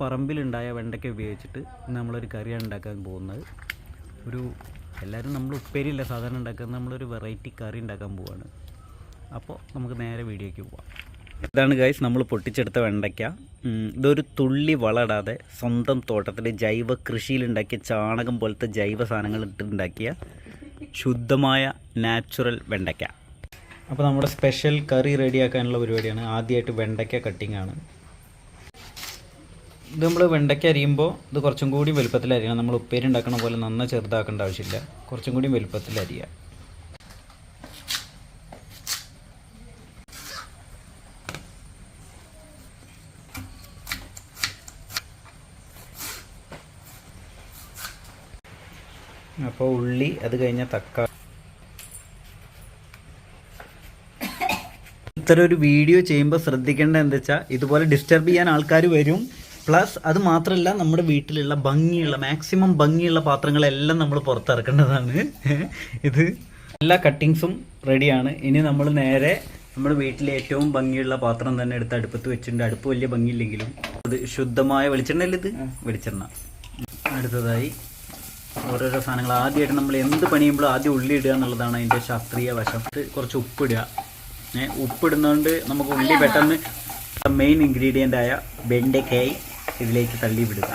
പറമ്പിലുണ്ടായ വെണ്ടയ്ക്ക ഉപയോഗിച്ചിട്ട് നമ്മളൊരു കറിയാണ് ഉണ്ടാക്കാൻ പോകുന്നത്. ഒരു എല്ലാവരും നമ്മൾ ഉപ്പേരിയില്ല സാധാരണ ഉണ്ടാക്കുന്നത് നമ്മളൊരു വെറൈറ്റി കറി ഉണ്ടാക്കാൻ പോവാണ്. അപ്പോൾ നമുക്ക് നേരെ വീഡിയോയ്ക്ക് പോവാം. ഇതാണ് ഗൈസ് നമ്മൾ പൊട്ടിച്ചെടുത്ത വെണ്ടയ്ക്ക. ഇതൊരു തുള്ളി വളടാതെ സ്വന്തം തോട്ടത്തിൽ ജൈവ കൃഷിയിലുണ്ടാക്കിയ ചാണകം പോലത്തെ ജൈവ സാധനങ്ങൾ ഇട്ടുണ്ടാക്കിയ ശുദ്ധമായ നാച്ചുറൽ വെണ്ടയ്ക്ക. അപ്പോൾ നമ്മുടെ സ്പെഷ്യൽ കറി റെഡിയാക്കാനുള്ള പരിപാടിയാണ് ആദ്യമായിട്ട് വെണ്ടയ്ക്ക കട്ടിങ്ങാണ് ഇത് നമ്മൾ വെണ്ടയ്ക്ക അരിയുമ്പോൾ ഇത് കുറച്ചും കൂടി വലുപ്പത്തിൽ അരിയണം. നമ്മൾ ഉപ്പേരി ഉണ്ടാക്കണ പോലെ നന്ന ചെറുതാക്കേണ്ട ആവശ്യമില്ല. കുറച്ചും കൂടി വലുപ്പത്തിൽ അരിയുക അപ്പോൾ ഉള്ളി അത് കഴിഞ്ഞ തക്കാളി. ഇത്തരം ഒരു വീഡിയോ ചെയ്യുമ്പോൾ ശ്രദ്ധിക്കേണ്ടത് എന്താ വെച്ചാൽ ഇതുപോലെ ഡിസ്റ്റർബ് ചെയ്യാൻ ആൾക്കാർ വരും. പ്ലസ് അത് മാത്രമല്ല നമ്മുടെ വീട്ടിലുള്ള ഭംഗിയുള്ള മാക്സിമം ഭംഗിയുള്ള പാത്രങ്ങളെല്ലാം നമ്മൾ പുറത്തിറക്കേണ്ടതാണ്. ഇത് എല്ലാ കട്ടിങ്സും റെഡിയാണ് ഇനി നമ്മൾ നേരെ നമ്മുടെ വീട്ടിലെ ഏറ്റവും ഭംഗിയുള്ള പാത്രം തന്നെ എടുത്ത് അടുപ്പത്ത് വെച്ചിട്ടുണ്ട്. അടുപ്പ് വലിയ ഭംഗിയില്ലെങ്കിലും അത് ശുദ്ധമായ വെളിച്ചെണ്ണ അല്ലേ ഇത് വെളിച്ചെണ്ണ. അടുത്തതായി ഓരോരോ സാധനങ്ങൾ. ആദ്യമായിട്ട് നമ്മൾ എന്ത് പണിയുമ്പോഴും ആദ്യം ഉള്ളി ഇടുക എന്നുള്ളതാണ് അതിന്റെ ശാസ്ത്രീയ വശം. കുറച്ച് ഉപ്പിടുക ഏഹ് ഉപ്പിടുന്നതുകൊണ്ട് നമുക്ക് ഉള്ളി പെട്ടെന്ന് മെയിൻ ഇൻഗ്രീഡിയന്റ് ആയ വെണ്ടയ്ക്കായി ഇതിലേക്ക് തള്ളി വിടുക.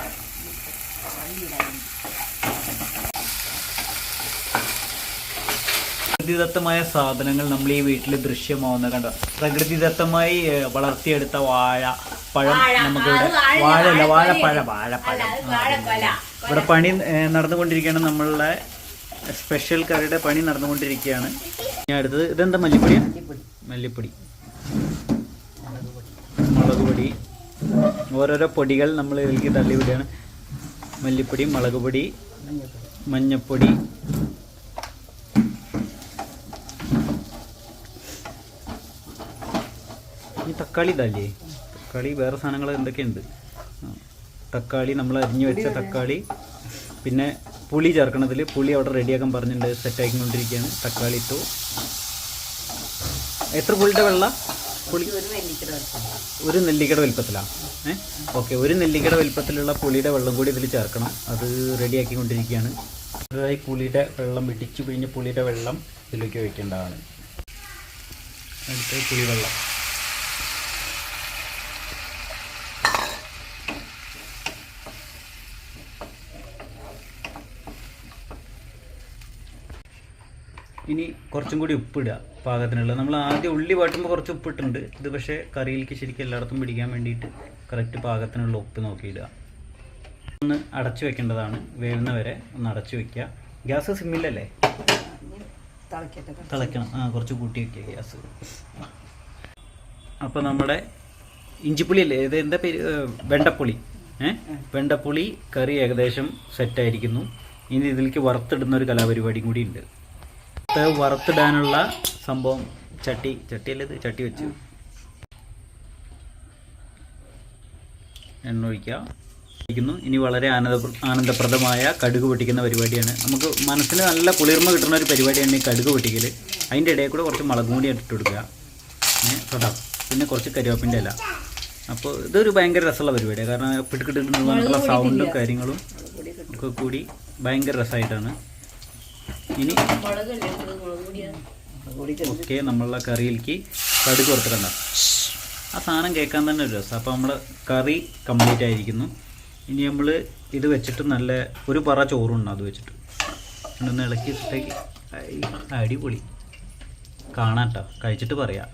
പ്രകൃതിദത്തമായ സാധനങ്ങൾ നമ്മൾ ഈ വീട്ടിൽ ദൃശ്യമാവുന്ന കണ്ട? പ്രകൃതിദത്തമായി വളർത്തിയെടുത്ത വാഴ പഴം നമുക്കിവിടെ. വാഴയല്ല വാഴപ്പഴ. വാഴപ്പഴം ഇവിടെ പണി നടന്നുകൊണ്ടിരിക്കുകയാണ് നമ്മളുടെ സ്പെഷ്യൽ കറിയുടെ പണി നടന്നുകൊണ്ടിരിക്കുകയാണ്. ഞാൻ അടുത്തത് ഇതെന്താ മല്ലിപ്പൊടിയാണ് മല്ലിപ്പൊടി. മുളക് പൊടി. ഓരോരോ പൊടികൾ നമ്മൾ ഇതിലേക്ക് തള്ളി വിടുകയാണ് മല്ലിപ്പൊടി മുളക് പൊടി മഞ്ഞപ്പൊടി. ഈ തക്കാളി ഇതല്ലേ? തക്കാളി വേറെ സാധനങ്ങൾ എന്തൊക്കെയുണ്ട്. തക്കാളി നമ്മൾ അരിഞ്ഞു വെച്ച തക്കാളി. പിന്നെ പുളി ചേർക്കണതിൽ പുളി അവിടെ റെഡിയാക്കാൻ പറഞ്ഞിട്ടുണ്ട് സെറ്റ് സെറ്റാക്കിക്കൊണ്ടിരിക്കുകയാണ് തക്കാളി ഇട്ടു. എത്ര പുളിയുടെ വെള്ള? പുളി ഒരു നെല്ലിക്കട വലുപ്പത്തിലാണ് ഏഹ് ഓക്കെ ഒരു നെല്ലിക്കട വലുപ്പത്തിലുള്ള പുളിയുടെ വെള്ളം കൂടി ഇതിൽ ചേർക്കണം. അത് റെഡിയാക്കിക്കൊണ്ടിരിക്കുകയാണ്. ചെറുതായി പുളിയുടെ വെള്ളം ഇടിച്ചു പിഴിഞ്ഞ് പുളിയുടെ വെള്ളം ഇതിലേക്ക് ഒഴിക്കേണ്ടതാണ്. അടുത്ത പുളിവെള്ളം. ഇനി കുറച്ചും കൂടി ഉപ്പിടുക പാകത്തിനുള്ള നമ്മൾ ആദ്യം ഉള്ളി വാട്ടുമ്പോൾ കുറച്ച് ഉപ്പിട്ടുണ്ട് ഇത് പക്ഷേ കറിയിലേക്ക് ശരിക്കും എല്ലായിടത്തും പിടിക്കാൻ വേണ്ടിയിട്ട് കറക്റ്റ് പാകത്തിനുള്ള ഉപ്പ് നോക്കിയിടുക ഒന്ന് അടച്ചു വെക്കേണ്ടതാണ്. വേവുന്ന വരെ ഒന്ന് അടച്ചു വെക്കുക. ഗ്യാസ് സിമ്മില്ലല്ലേ തിളയ്ക്കണം. ആ കുറച്ച് കൂട്ടി വെക്കുക ഗ്യാസ്. അപ്പോൾ നമ്മുടെ ഇഞ്ചിപ്പുളി അല്ലേ? ഇത് എന്താ പേര്? വെണ്ടപ്പുളി. ഏഹ് വെണ്ടപ്പുളി കറി ഏകദേശം സെറ്റായിരിക്കുന്നു ഇനി ഇതിലേക്ക് വറുത്തിടുന്ന ഒരു കലാപരിപാടിയും കൂടി ഉണ്ട്. ഇത് വറുത്തിടാനുള്ള സംഭവം. ചട്ടി ചട്ടിയല്ലേ ഇത്? ചട്ടി വെച്ചു. എണ്ണ ഒഴിക്കുക ഇനി വളരെ ആനന്ദ ആനന്ദപ്രദമായ കടുക് പൊട്ടിക്കുന്ന പരിപാടിയാണ്. നമുക്ക് മനസ്സിന് നല്ല കുളിർമ കിട്ടുന്ന ഒരു പരിപാടിയാണ് ഈ കടുക് പൊട്ടിക്കൽ അതിന്റെ ഇടയിൽ കൂടെ കുറച്ച് മുളക് കൂടി ഇട്ട് കൊടുക്കുക. പിന്നെ തൊടാം പിന്നെ കുറച്ച് കരിവേപ്പിന്റെ ഇല. അപ്പോൾ ഇതൊരു ഭയങ്കര രസമുള്ള പരിപാടിയാണ്. കാരണം പിടിക്കിട്ടുള്ള സൗണ്ടും കാര്യങ്ങളും ഒക്കെ കൂടി ഭയങ്കര രസമായിട്ടാണ്. ഇനി ഓക്കെ നമ്മളുടെ കറിയിലേക്ക് കടുക് കൊടുത്തിട്ടുണ്ട് ആ സാധനം കേൾക്കാൻ തന്നെ ഒരു രസം. അപ്പോൾ നമ്മുടെ കറി കംപ്ലീറ്റ് ആയിരിക്കുന്നു. ഇനി നമ്മൾ ഇത് വെച്ചിട്ട് നല്ല ഒരു പറ ചോറുണ്ട് അത് വെച്ചിട്ട്. ഒന്ന് ഇളക്കി ഇട്ടേക്ക് അടിപൊളി. കാണാട്ടോ കഴിച്ചിട്ട് പറയാം.